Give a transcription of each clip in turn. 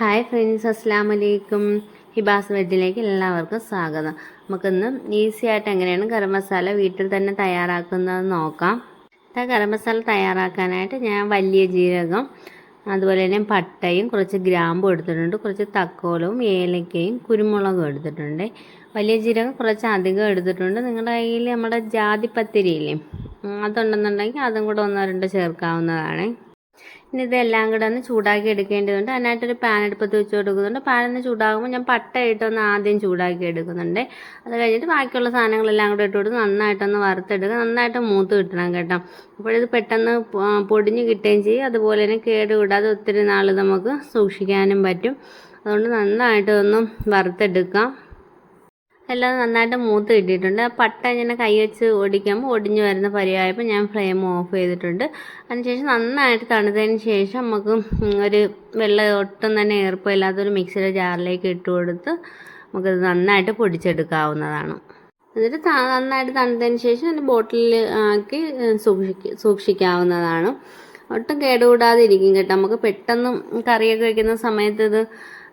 Hi friends അസ്സാം വലൈക്കും ഹിബാസ് വെഡിലേക്ക് എല്ലാവർക്കും സ്വാഗതം. നമുക്കിന്ന് ഈസി ആയിട്ട് എങ്ങനെയാണ് ഗരം മസാല വീട്ടിൽ തന്നെ തയ്യാറാക്കുന്നത് നോക്കാം. ആ ഗരം മസാല തയ്യാറാക്കാനായിട്ട് ഞാൻ വലിയ ജീരകം അതുപോലെ തന്നെ പട്ടയും കുറച്ച് ഗ്രാമ്പും എടുത്തിട്ടുണ്ട്. കുറച്ച് തക്കോലവും ഏലക്കയും കുരുമുളകും എടുത്തിട്ടുണ്ട്. വലിയ ജീരകം കുറച്ച് അധികം എടുത്തിട്ടുണ്ട്. നിങ്ങളുടെ കയ്യിൽ നമ്മുടെ ജാതിപ്പത്തിരിയില്ലേ അതുണ്ടെന്നുണ്ടെങ്കിൽ അതും കൂടെ ഒന്നോ രണ്ടോ ചേർക്കാവുന്നതാണ്. ഇനി ഇതെല്ലാം കൂടെ ഒന്ന് ചൂടാക്കി എടുക്കേണ്ടതുണ്ട്. അതിനായിട്ടൊരു പാൻ എടുപ്പത്ത് വെച്ച് കൊടുക്കുന്നുണ്ട്. പാൻ ഒന്ന് ചൂടാകുമ്പോൾ ഞാൻ പട്ട ഇട്ടൊന്ന് ആദ്യം ചൂടാക്കി എടുക്കുന്നുണ്ട്. അത് കഴിഞ്ഞിട്ട് ബാക്കിയുള്ള സാധനങ്ങളെല്ലാം കൂടെ ഇട്ട് കൊടുത്ത് നന്നായിട്ടൊന്ന് വറുത്തെടുക്കുക. നന്നായിട്ട് മൂത്ത് കിട്ടണം കേട്ടോ. അപ്പോഴിത് പെട്ടെന്ന് പൊടിഞ്ഞ് കിട്ടുകയും ചെയ്യും. അതുപോലെ തന്നെ കേട് കൂടാതെ ഒത്തിരി നാൾ നമുക്ക് സൂക്ഷിക്കാനും പറ്റും. അതുകൊണ്ട് നന്നായിട്ടൊന്ന് വറുത്തെടുക്കാം. എല്ലാം നന്നായിട്ട് മൂത്ത് കിട്ടിയിട്ടുണ്ട്. പട്ട ഇങ്ങനെ കൈ വെച്ച് ഒടിക്കുമ്പോൾ ഒടിഞ്ഞു വരുന്ന പരിവായപ്പോൾ ഞാൻ ഫ്ലെയിം ഓഫ് ചെയ്തിട്ടുണ്ട്. അതിനുശേഷം നന്നായിട്ട് തണുത്തതിന് ശേഷം നമുക്ക് ഒരു വെള്ളം ഒട്ടും തന്നെ ഈർപ്പമില്ലാത്തൊരു മിക്സിയുടെ ജാറിലേക്ക് ഇട്ട് കൊടുത്ത് നമുക്കത് നന്നായിട്ട് പൊടിച്ചെടുക്കാവുന്നതാണ്. എന്നിട്ട് നന്നായിട്ട് തണുത്തതിന് ശേഷം അതിന്റെ ബോട്ടിലിൽ ആക്കി സൂക്ഷിക്ക സൂക്ഷിക്കാവുന്നതാണ്. ഒട്ടും കേടുകൂടാതെ ഇരിക്കും കേട്ടോ. നമുക്ക് പെട്ടെന്ന് കറിയൊക്കെ വയ്ക്കുന്ന സമയത്ത് ഇത്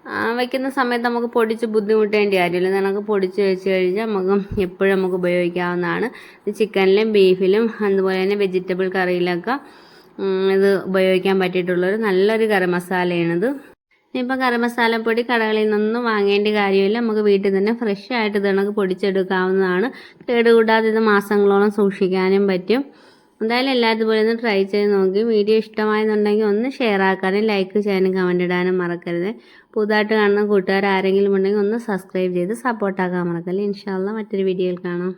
ആ, വെക്കുന്ന സമയത്ത് നമുക്ക് പൊടിച്ച് ബുദ്ധിമുട്ടേണ്ട കാര്യമില്ല. നമുക്ക് പൊടിച്ച് വെച്ച് കഴിഞ്ഞാൽ നമുക്ക് എപ്പോഴും നമുക്ക് ഉപയോഗിക്കാവുന്നതാണ്. ചിക്കനിലും ബീഫിലും അതുപോലെ തന്നെ വെജിറ്റബിൾ കറിയിലൊക്കെ ഇത് ഉപയോഗിക്കാൻ പറ്റിയിട്ടുള്ളൊരു നല്ലൊരു ഗരം മസാലയാണിത്. ഇനിയിപ്പോൾ ഗരം മസാലപ്പൊടി കടകളിൽ നിന്നൊന്നും വാങ്ങേണ്ട കാര്യമില്ല. നമുക്ക് വീട്ടിൽ തന്നെ ഫ്രഷ് ആയിട്ട് ഇത് കണക്ക് പൊടിച്ചെടുക്കാവുന്നതാണ്. കേടുകൂടാതെ ഇത് മാസങ്ങളോളം സൂക്ഷിക്കാനും പറ്റും. എന്തായാലും എല്ലാവരും ഇതുപോലെ ഒന്ന് ട്രൈ ചെയ്ത് നോക്കി. വീഡിയോ ഇഷ്ടമായെന്നുണ്ടെങ്കിൽ ഒന്ന് ഷെയർ ആക്കാനും ലൈക്ക് ചെയ്യാനും കമന്റ് ഇടാനും മറക്കരുത്. പുതുതായിട്ട് കാണുന്ന കൂട്ടുകാർ ആരെങ്കിലും ഉണ്ടെങ്കിൽ ഒന്ന് സബ്സ്ക്രൈബ് ചെയ്ത് സപ്പോർട്ടാക്കാൻ മറക്കല്ലേ. ഇൻഷാല്ല മറ്റൊരു വീഡിയോയിൽ കാണാം.